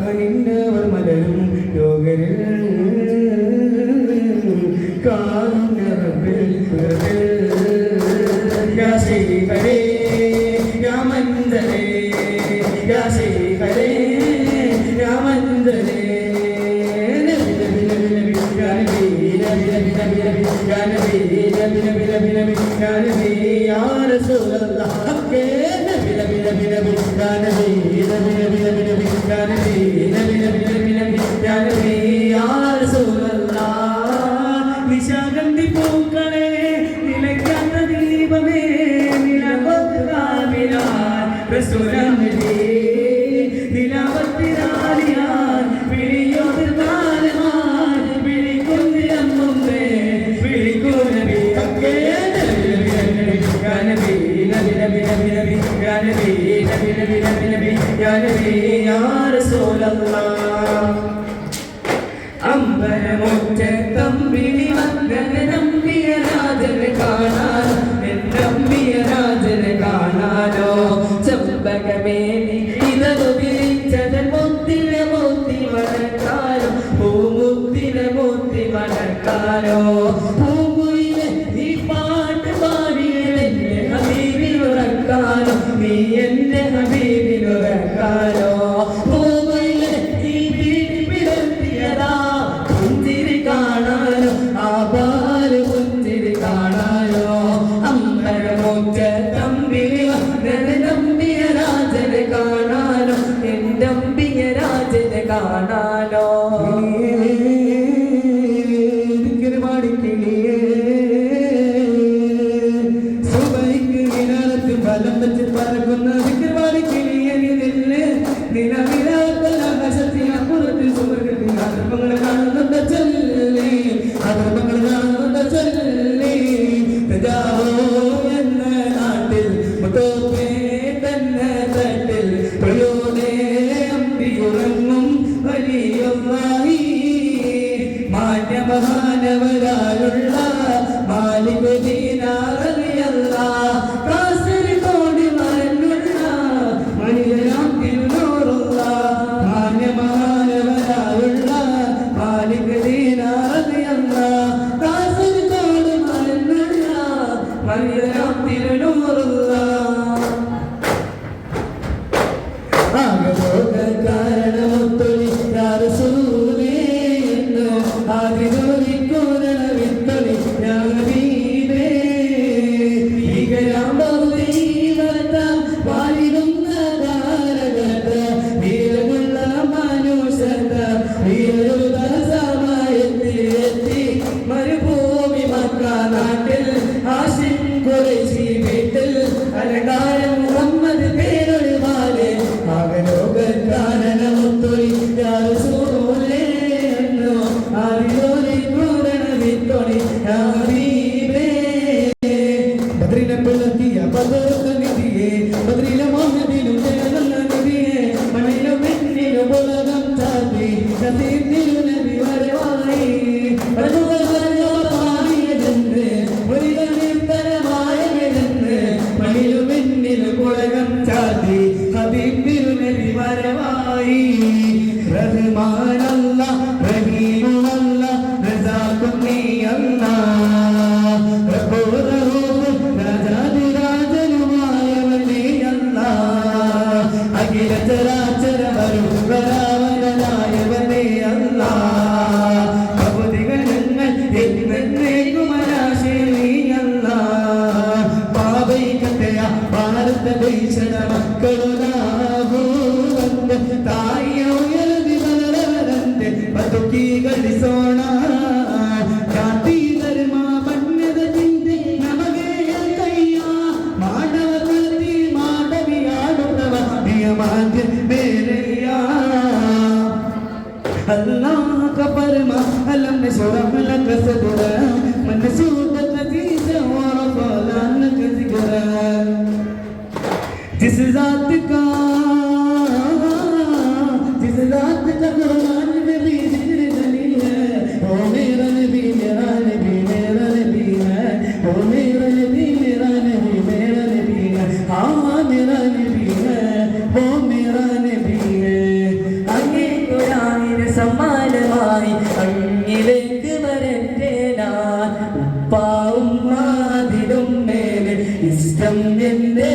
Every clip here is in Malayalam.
കണിന്നവർ മലരും രോഗരുകൾ Gonna be, gonna be, gonna be, gonna be, gonna be, gonna be, gonna be, gonna be, gonna be, നബി നബി നബി നബി നബി നബി നബി നബി നബി അമ്പരമൊറ്റ തമ്പിളി മകന നമ്പിയ രാജനെ കാണാൻ നമ്പിയ രാജനെ കാണാനോ ചെമ്പകമേനി ഇതതു വിളിച്ചത് മുത്തിലെ മുത്തി മണക്കാരോ പൂമുത്തിലെ മുത്തി മണക്കാരോ Thank you. മാന്യമാനവരായുള്ള Kabala. जिस जात का जिस जात का कुरान में भी जिक्र जलील है वो मेरा नबी मेरा नबी मेरा नबी है वो मेरा नबी मेरा नबी मेरा नबी है हाँ मेरा नबी है वो मेरा नबी है അങ്ങേ കുരാനിന് സമ്മാനമായി അങ്ങിലേക്ക് വരട്ടെ ഞാൻ ഉപ്പാവും അതിലും മേലെ ഇഷ്ടം എന്തേ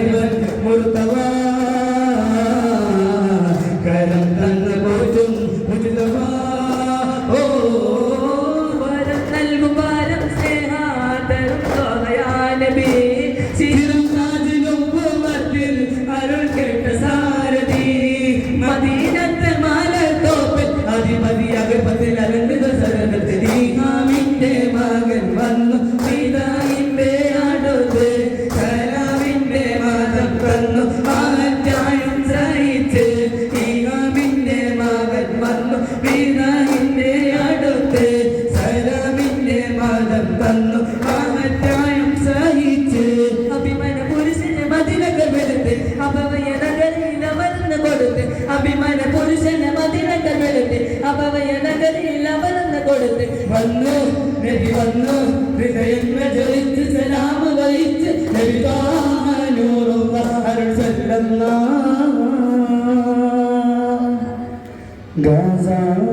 അവയനകലെല്ലാവരെന്ന് വന്നു. നബി വന്നു. ഗാസാ